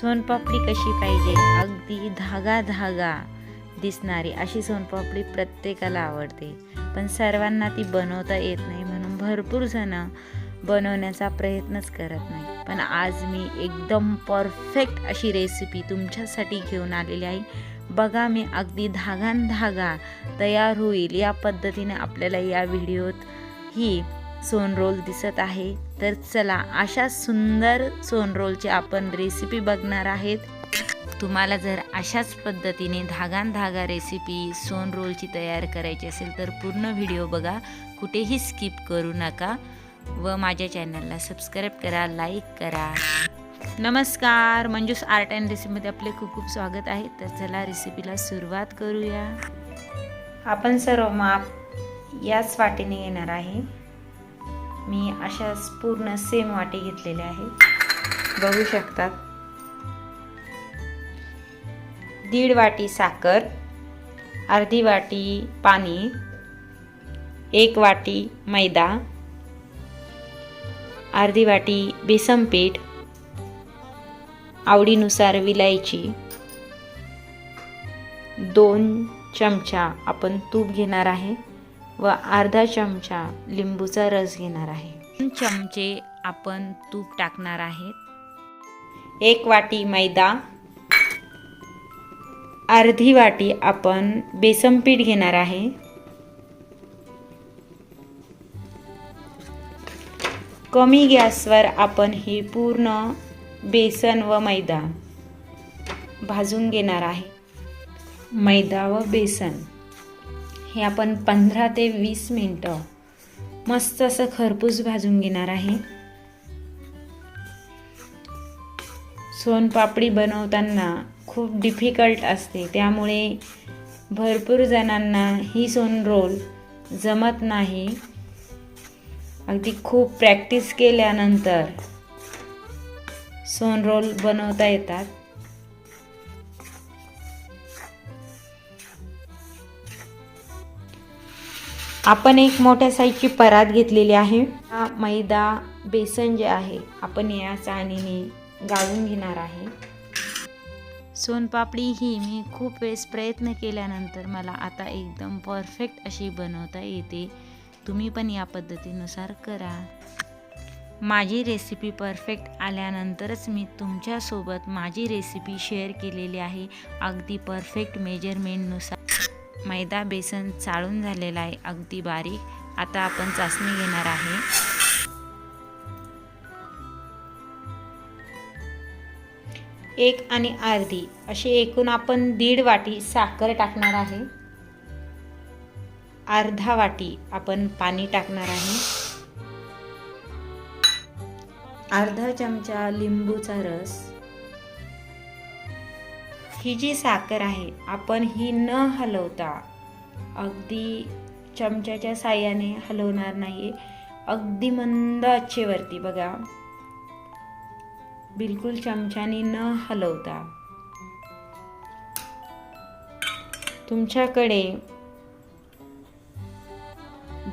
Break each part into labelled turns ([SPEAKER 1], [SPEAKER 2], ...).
[SPEAKER 1] सोनपापडी कशी पाहिजे? अगदी धागा धागा दिसणारी अशी सोनपापडी प्रत्येकाला आवडते. पण सर्वांना ती बनवता येत नाही म्हणून भरपूर जण बनवण्याचा प्रयत्नच करत नाही. पण आज मी एकदम परफेक्ट अशी रेसिपी तुमच्यासाठी घेऊन आलेली आहे. बघा मी अगदी धागान धागा तयार होईल या पद्धतीने आपल्याला या व्हिडिओत ही सोनरोल दिसत आहे. तर चला अशा सुंदर सोनरोलची आपण रेसिपी बघणार आहेत. तुम्हाला जर अशाच पद्धतीने धागान धागा रेसिपी सोनरोलची तयार करायची असेल तर पूर्ण व्हिडिओ बघा. कुठेही स्किप करू नका. व माझ्या चॅनलला सबस्क्राईब करा लाईक करा. नमस्कार मंजूस आर्ट अँड रेसिपीमध्ये आपले खूप खूप स्वागत आहे. तर चला रेसिपीला सुरुवात करूया. आपण सर्व माप याच वाटेने येणार आहे. मी अशाच पूर्ण सेम वाटी घेतलेले आहे. बघू शकतात. दीड वाटी साखर अर्धी वाटी पाणी एक वाटी मैदा अर्धी वाटी बेसन पीठ आवडीनुसार विलायची दोन चमचा आपण तूप घेणार आहे. व अर्धा चमचा लिंबूचा रस घेणार आहे. दोन चमचे आपण तूप टाकणार आहेत एक वाटी मैदा अर्धी वाटी आपण बेसन पीठ घेणार आहे. कमी गॅसवर आपण हे पूर्ण बेसन व मैदा भाजून घेणार आहे. मैदा व बेसन. हे आपण पंधरा ते वीस मिनटं मस्त असं खरपूस भाजून घेणार आहे. सोनपापडी बनवताना खूप डिफिकल्ट असते. त्यामुळे भरपूर जणांना ही सोन रोल जमत नाही. अगदी खूप प्रॅक्टिस केल्यानंतर सोन रोल बनवता येतात. आपण एक मोठ्या साईजची परात घेतलेली आहे. हा मैदा बेसन जे आहे आपण या चाळणीने गाळून घेणार आहे. सोनपापडी ही मी खूप वेळेस प्रयत्न केल्यानंतर मला आता एकदम परफेक्ट अशी बनवता येते. तुम्ही पण या पद्धतीनुसार करा. माझी रेसिपी परफेक्ट आल्यानंतरच मी तुमच्यासोबत माझी रेसिपी शेअर केलेली आहे. अगदी परफेक्ट मेजरमेंटनुसार मैदा बेसन चाळून झालेला आहे. अगदी बारीक. आता आपण चाचणी घेणार आहे. एक आणि अर्धी. अशी एकूण आपण दीड वाटी साखर टाकणार आहे. अर्धा वाटी आपण पाणी टाकणार आहे. अर्धा चमचा लिंबूचा रस. ही जी साखर आहे आपण ही न हलवता अगदी चमच्याच्या साह्याने हलवणार नाही अगदी मंद अच्छेवरती बघा. बिलकुल चमच्याने न हलवता. तुमच्याकडे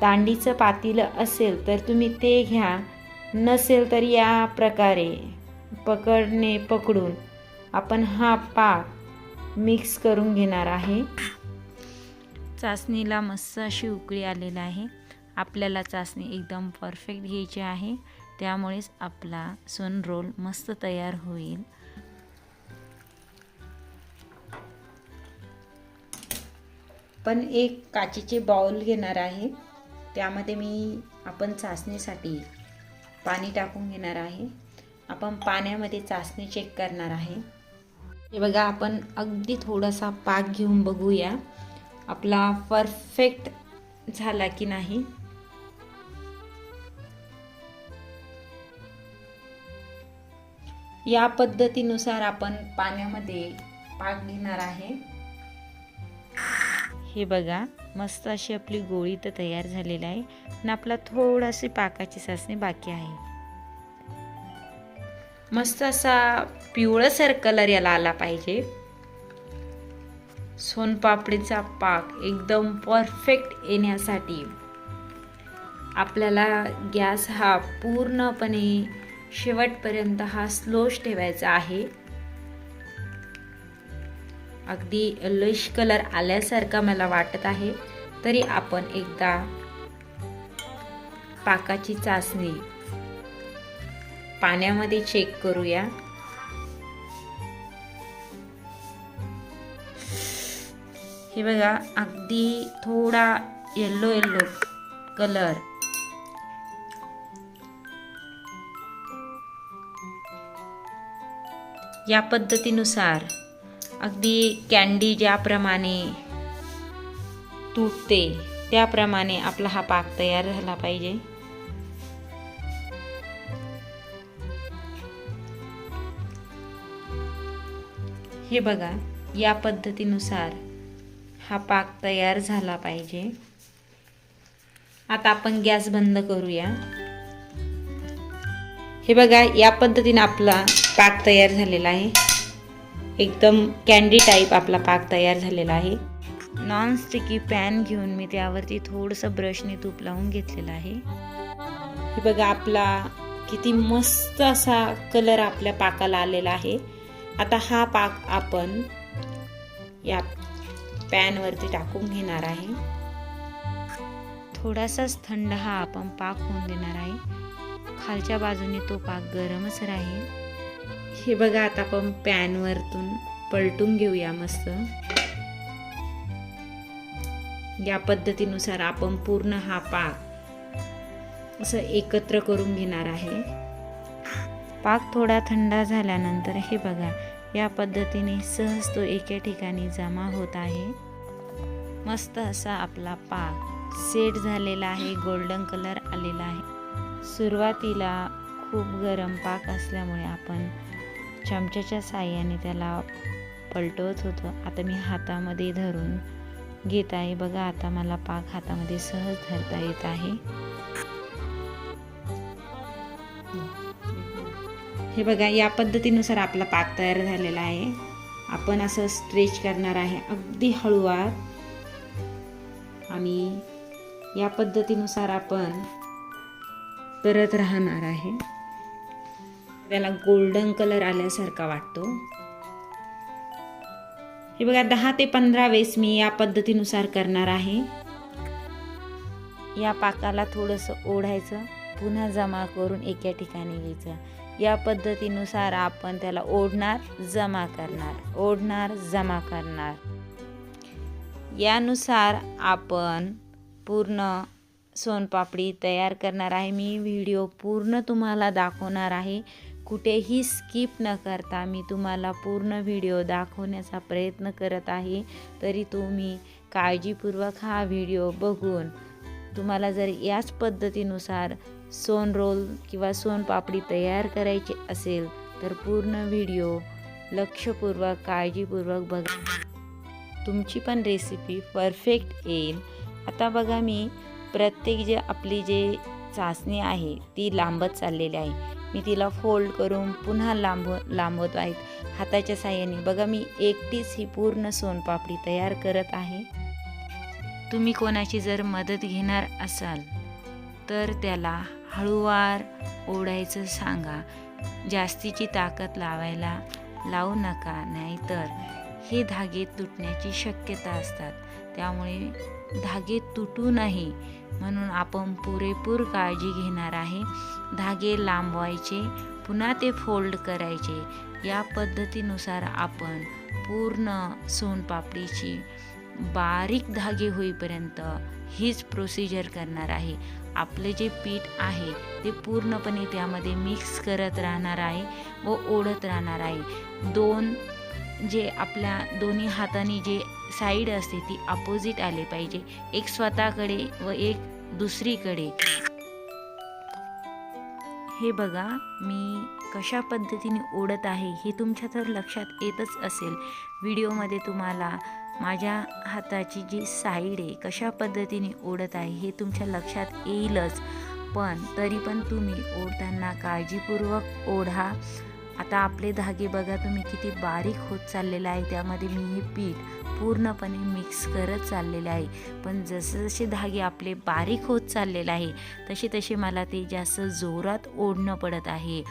[SPEAKER 1] दांडीचं पातीलं असेल तर तुम्ही ते घ्या. नसेल तर या प्रकारे पकडणे पकडून आपण हा पाक मिक्स करून घेणार आहे. चाचणीला मस्त अशी उकळी आलेली आहे. आपल्याला चाचणी एकदम परफेक्ट घ्यायची आहे. त्यामुळेच आपला सोन रोल मस्त तयार होईल. पण एक काचेचे बाउल घेणार आहे. त्यामध्ये मी आपण चाचणीसाठी पाणी टाकून घेणार आहे. आपण पाण्यामध्ये चाचणी चेक करणार आहे. हे बघा आपण अगदी थोडासा पाक घेऊन बघूया. आपला परफेक्ट झाला की नाही? या पद्धतीनुसार आपण पाण्यामध्ये पाक घेणार आहे. हे बघा मस्त अशी आपली गोळी तर तयार झालेली आहे आणि आपला थोडाशी पाकाची चाचणी बाकी आहे. मस्त असा पिवळसर कलर याला आला पाहिजे. सोनपापडीचा पाक एकदम परफेक्ट येण्यासाठी. आपल्याला गॅस हा पूर्णपणे शेवटपर्यंत हा स्लोच ठेवायचा आहे. अगदी येल्लोइश कलर आल्यासारखा मला वाटत आहे. तरी आपण एकदा पाकाची चाचणी पाण्यामध्ये चेक करूया. हे बघा अगदी थोडा येल्लो येल्लो कलर या पद्धतीनुसार अगदी कॅन्डी ज्याप्रमाणे तुटते त्याप्रमाणे आपला हा पाक तयार झाला पाहिजे. हे बघा या पद्धतीनुसार हा पाक तयार झाला पाहिजे. आता आपण गॅस बंद करूया. हे बघा या पद्धतीने आपला पाक तयार झालेला आहे. एकदम कॅन्डी टाईप आपला पाक तयार झालेला आहे. नॉन स्टिकी पॅन घेऊन मी त्यावरती थोडंसं ब्रशने तूप लावून घेतलेलं आहे. हे बघा आपला किती मस्त असा कलर आपल्या पाकाला आलेला आहे. आता हा पाक आपण या पॅनवरती टाकून घेणार आहे. थोडासाच थंड हा आपण पाक होऊन देणार आहे. खालच्या बाजूने तो पाक गरमच राहील. हे बघा आता आपण पॅनवरतून पलटून घेऊया मस्त. या पद्धतीनुसार आपण पूर्ण हा पाक असं एकत्र करून घेणार आहे. पाक थोडा थंड झाल्यानंतर हे बघा या पद्धतीने सहज तो एका ठिकाणी जमा होत आहे. मस्त असा आपला पाक सेट झालेला आहे गोल्डन कलर आलेला आहे. सुरुवातीला खूप गरम पाक असल्यामुळे आपण चमच्याच्या साह्याने त्याला पलटवत होतो. आता मी हातामध्ये धरून घेत आहे. बघा आता मला पाक हातामध्ये सहज धरता येत आहे. हे बघा या पद्धतीनुसार आपला पाक तयार झालेला आहे. आपण असं स्ट्रेच करणार आहे अगदी हळूवार. आणि या पद्धतीनुसार आपण करत राहणार आहे. त्याला गोल्डन कलर आल्यासारखा वाटतो. हे बघा दहा ते पंधरा वेळेस मी या पद्धतीनुसार करणार आहे. या पाकाला थोडंसं ओढायचं पुन्हा जमा करून एका ठिकाणी घ्यायचं. या पद्धतीनुसार आपण त्याला ओढणार जमा करणार. ओढणार जमा करणार. यानुसार आपण पूर्ण सोनपापडी तयार करणार आहे. मी व्हिडिओ पूर्ण तुम्हाला दाखवणार आहे. कुठेही स्किप न करता मी तुम्हाला पूर्ण व्हिडिओ दाखवण्याचा प्रयत्न करत आहे. तरी तुम्ही काळजीपूर्वक हा व्हिडिओ बघून तुम्हाला जर याच पद्धतीनुसार सोन रोल किंवा सोनपापडी तयार करायची असेल तर पूर्ण व्हिडिओ लक्षपूर्वक काळजीपूर्वक बघा. तुमची पण रेसिपी परफेक्ट येईल. आता बघा मी प्रत्येक जे आपली जे चाचणी आहे ती लांबत चाललेली आहे. मी तिला फोल्ड करून पुन्हा लांब लांबवत आहेत हाताच्या साह्याने. बघा मी एकटीच ही पूर्ण सोनपापडी तयार करत आहे. तुम्ही कोणाची जर मदत घेणार असाल तर त्याला हळूवार ओढायचं सांगा. जास्तीची ताकद लावायला लावू नका नाहीतर हे धागे तुटण्याची शक्यता असतात. त्यामुळे धागे तुटू नये म्हणून आपण पुरेपूर काळजी घेणार आहे. धागे लांबवायचे पुन्हा ते फोल्ड करायचे. या पद्धतीनुसार आपण पूर्ण सोनपापडीची बारीक धागे होईपर्यंत हीच प्रोसिजर करणार आहे. आपले जे पीठ आहे ते पूर्णपणे त्यामध्ये मिक्स करत राहणार आहे व ओढत राहणार आहे. दोन जे आपल्या दोन्ही हाताने जे साईड असते ती अपोजिट आले पाहिजे. एक स्वतःकडे व एक दुसरीकडे. हे बघा मी कशा पद्धतीने ओढत आहे हे तुमच्या तर लक्षात येतच असेल. व्हिडिओमध्ये तुम्हाला माझ्या हाताची जी साईड आहे कशा पद्धतीने ओढत आहे हे तुमच्या लक्षात येईलच. पण तरी पण तुम्ही ओढताना काळजीपूर्वक ओढा. आता आपले धागे बघा तुम्ही किती बारीक होत चाललेलं आहे. त्यामध्ये मी हे पीठ पूर्णपणे मिक्स करत चाललेले आहे. पण जसे जसे धागे आपले बारीक होत चाललेले आहे तसे तसे मला ते जास्त जोरात ओढणं पडत आहे.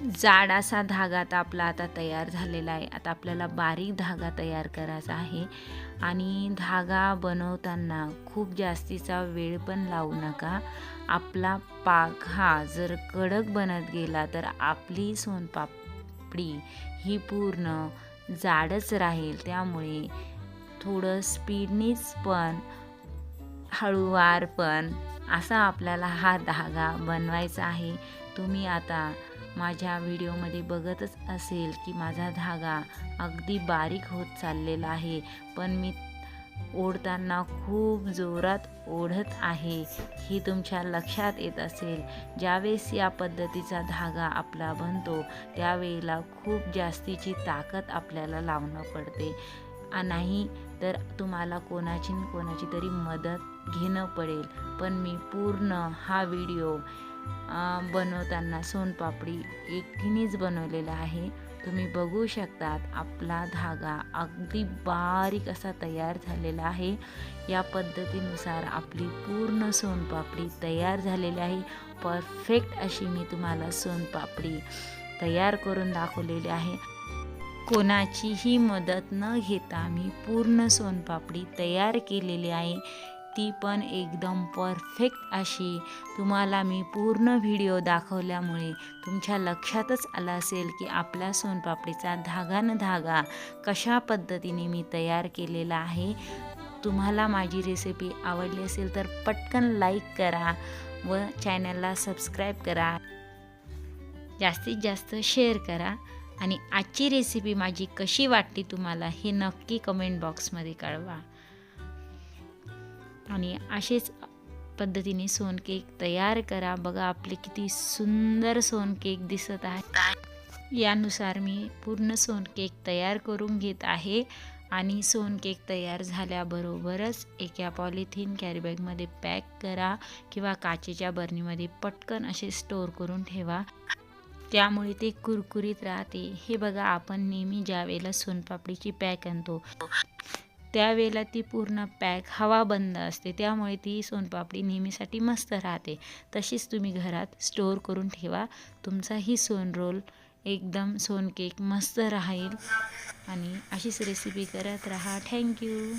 [SPEAKER 1] जाड असा धागा तर आपला आता तयार झालेला आहे. आता आपल्याला बारीक धागा तयार करायचा आहे. आणि धागा बनवताना खूप जास्तीचा वेळ पण लावू नका. आपला पाक हा जर कडक बनत गेला तर आपली सोनपापडी ही पूर्ण जाडच राहील. त्यामुळे थोडं स्पीडनीच पण हळूवार पण असा आपल्याला हा धागा बनवायचा आहे. तुम्ही आता माझ्या व्हिडिओमध्ये बघतच असेल की माझा धागा अगदी बारीक होत चाललेला आहे पण मी ओढताना खूप जोरात ओढत आहे ही तुमच्या लक्षात येत असेल. ज्यावेळेस या पद्धतीचा धागा आपला बनतो त्यावेळेला खूप जास्तीची ताकद आपल्याला लावणं पडते. नाही तर तुम्हाला कोणाची न कोणाची तरी मदत घेणं पडेल पण मी पूर्ण हा व्हिडिओ बनवताना सोनपापडी एकटीनेच बनवलेला आहे. तुम्ही बघू शकतात आपला धागा अगदी बारीक असा तयार झालेला आहे. या पद्धतीनुसार आपली पूर्ण सोनपापडी तयार झालेली आहे. परफेक्ट अशी मी तुम्हाला सोनपापडी तयार करून दाखवलेली आहे. कोणाचीही मदत न घेता मी पूर्ण सोनपापडी तयार केलेली आहे. ती पण एकदम परफेक्ट अशी. तुम्हाला मी पूर्ण व्हिडिओ दाखवल्यामुळे तुमच्या लक्षातच आलं असेल की आपल्या सोनपापडीचा धागा न धागा कशा पद्धतीने मी तयार केलेला आहे. तुम्हाला माझी रेसिपी आवडली असेल तर पटकन लाईक करा व चॅनलला सबस्क्राईब करा. जास्तीत जास्त शेअर करा आणि आजची रेसिपी माझी कशी वाटली तुम्हाला हे नक्की कमेंट बॉक्समध्ये कळवा. आणि असेच पद्धतीने सोन केक तयार करा. बघा आपले किती सुंदर सोन केक दिसत आहे. यानुसार मी पूर्ण सोन केक तयार करून घेत आहे आणि सोन केक तयार झाल्याबरोबरच एका पॉलिथिन कॅरीबॅगमध्ये पॅक करा किंवा काचेच्या बरणीमध्ये पटकन असे स्टोअर करून ठेवा. त्यामुळे ते कुरकुरीत राहते. हे बघा आपण नेहमी ज्या वेळेला सोनपापडीची पॅक आणतो त्यावेळेला ती पूर्ण पॅक हवा बंद असते. त्यामुळे ती सोनपापडी नेहमीसाठी मस्त राहते. तशीच तुम्ही घरात स्टोअर करून ठेवा. तुमचाही सोन रोल एकदम सोन केक मस्त राहील. आणि अशीच रेसिपी करत राहा. थँक्यू